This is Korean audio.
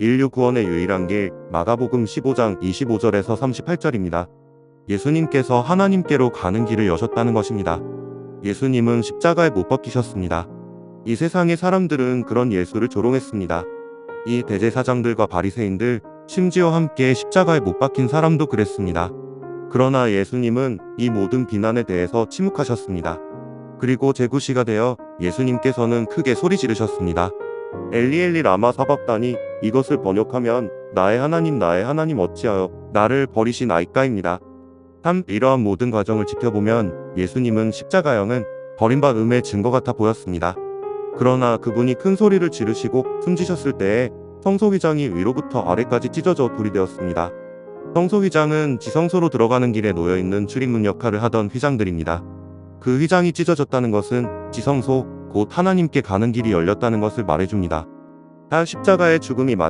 인류 구원의 유일한 길 마가복음 15장 25절에서 38절입니다. 예수님께서 하나님께로 가는 길을 여셨다는 것입니다. 예수님은 십자가에 못 박히셨습니다. 이 세상의 사람들은 그런 예수를 조롱했습니다. 이 대제사장들과 바리새인들, 심지어 함께 십자가에 못 박힌 사람도 그랬습니다. 그러나 예수님은 이 모든 비난에 대해서 침묵하셨습니다. 그리고 제구시가 되어 예수님께서는 크게 소리 지르셨습니다. 엘리엘리 라마 사박다니 이것을 번역하면 나의 하나님 나의 하나님 어찌하여 나를 버리신 아이까입니다. 참 이러한 모든 과정을 지켜보면 예수님은 십자가형은 버림받음의 증거 같아 보였습니다. 그러나 그분이 큰 소리를 지르시고 숨지셨을 때에 성소휘장이 위로부터 아래까지 찢어져 돌이 되었습니다. 성소휘장은 지성소로 들어가는 길에 놓여있는 출입문 역할을 하던 휘장들입니다. 그 휘장이 찢어졌다는 것은 지성소, 곧 하나님께 가는 길이 열렸다는 것을 말해줍니 다. 십자가의 죽음이 마치